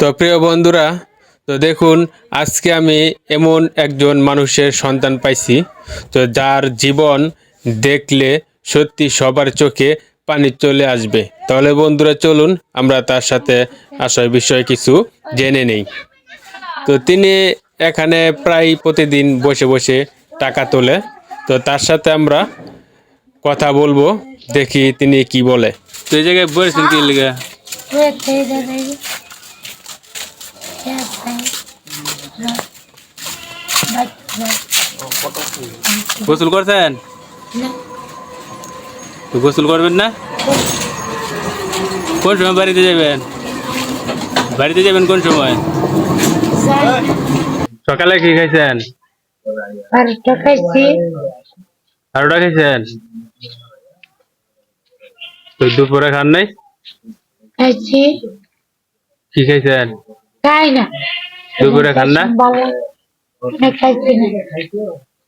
তো প্রিয় বন্ধুরা, তো দেখুন, আজকে আমি এমন একজন মানুষের সন্তান পাইছি, তো যার জীবন দেখলে সত্যি সবার চোখে পানি চলে আসবে। তাহলে বন্ধুরা, চলুন আমরা তার সাথে আসার বিষয়ে কিছু জেনে নেই। তো তিনি এখানে প্রায় প্রতিদিন বসে বসে টাকা তোলে। তো তার সাথে আমরা কথা বলব, দেখি তিনি কি বলে। তো এই জায়গায় বলেছেন কি লিগে? গোসল করছেন. গোসল করবেন না কোন সময় বাড়িতে যাবেন বাড়িতে যাবেন কোন সময় সকালে কি খাইছেন sí. আরোটা খাইছেন তো দুপুরে খান নাই Así. কি খাইছেন Caina. দুপুরে খান না Bala. No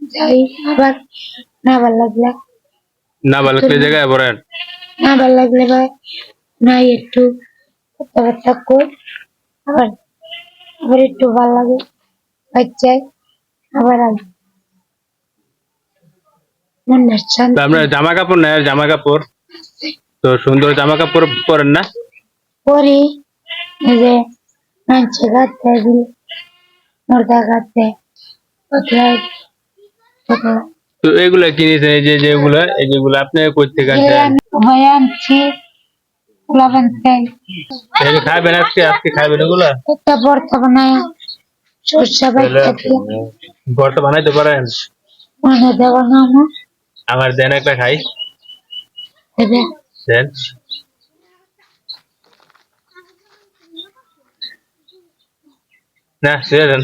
যাই আবার না ভালো লাগলে। না ভালো লাগলে জায়গায় পড়েন না ভালো লাগলে বা নাই একটু কথাবার্তা কর আবার আবার একটু ভালো লাগে। বাচ্চায় আবার তো আপনার জামা কাপড় নেই জামা কাপড়। তো সুন্দর জামা কাপড় পরেন না? পরে। যে মাংস খাতে দিল মুরগা পতলা পতলা তো এগুলা কিনেছেন এই যে যেগুলা এই যেগুলো আপনি কই থেকে আনছেন ভয় আনছি। লাভান চাই এই যে খাবেন আজকে আজকে খাবেন এগুলা? একটা ভর্তা বানায় সরষা ভর্তা বানাইতে পারেন? মনে দেব না আমার দেন একটা খাই। দেন। না দেন?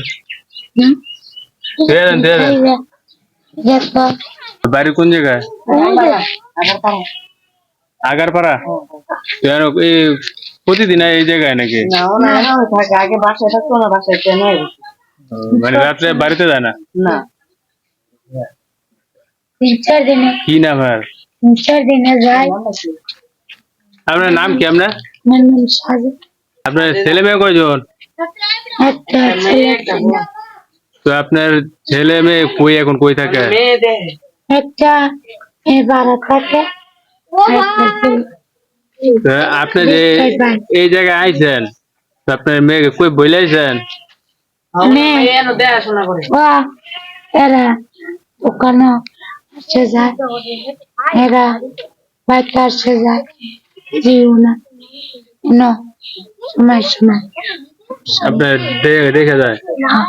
দেন দেন। বাড়ি কোন জায়গায়? আগারপাড়া তো এর এই প্রতিদিন এই জায়গায় নাকি? না ওনা এমন থাকে আগে বাসায় থাকতো না বাসায় কেন মানে রাত্রে বাড়িতে যায় না? না। তিন চার দিনে। কি নাম আর? তিন চার দিনে যায়। আপনার নাম কি আপনার? মনমন সাজে। আপনার ছেলে মেয়ে কয়জন? একটা ছেলে। একটা মেয়ে। তো আপনার ছেলে মেয়ে কই এখন কই থাকে? একটা এ বারো থাকে আপনি যে এই জায়গায় আইছেন আপনার মেয়েকে কই ও এরা দোকানে আসে যায়। এরা বাইকে আসে যায় জিও না। সময় সময়। আপনার দেখে যায়? হ্যাঁ,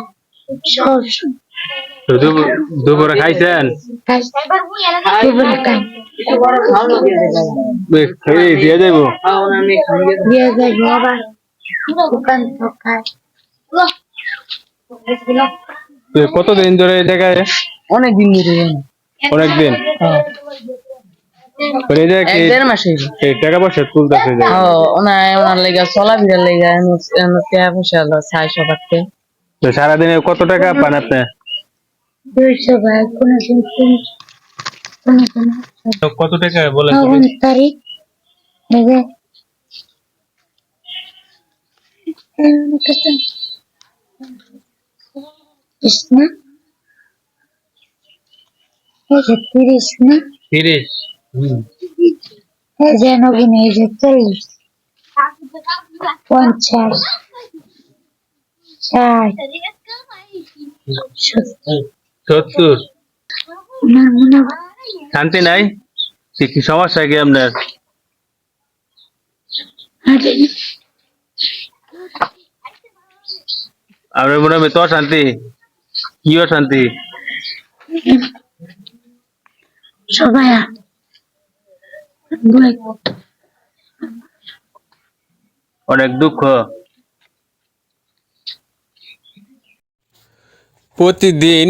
দুপুর- খাইছেন? দিয়ে দিয়ে আবার দোকান তো কতদিন ধরে এই জায়গায়? অনেক দিন ধরে। অনেকদিন? টাকা পয়সা ওনার লেগা চলা ফিরার লেগা টাকা পয়সা সবারকে তো সারাদিনে কত টাকা পান আপনি? দুইশো ভাই কোনো দিন তিনশো কোনো কত টাকা বলেন তারিখ কৃষ্ণ তিরিশ না? তিরিশ চল্লিশ। পঞ্চাশ। সত্তর। শান্তি নাই? কি কি সমস্যা কি আপনার? আপনার মনে হবে তো শান্তি? কি শান্তি? সবাই অনেক দুঃখ। প্রতিদিন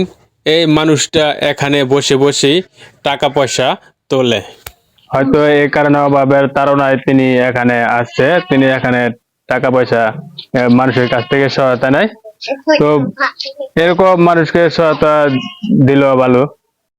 এই মানুষটা এখানে বসে বসে টাকা পয়সা তোলে। হয়তো এই কারণে অভাবের তাড়নায় তিনি এখানে আসছে, তিনি এখানে টাকা পয়সা মানুষের কাছ থেকে সহায়তা নেয়। তো এরকম মানুষকে সহায়তা দিল ভালো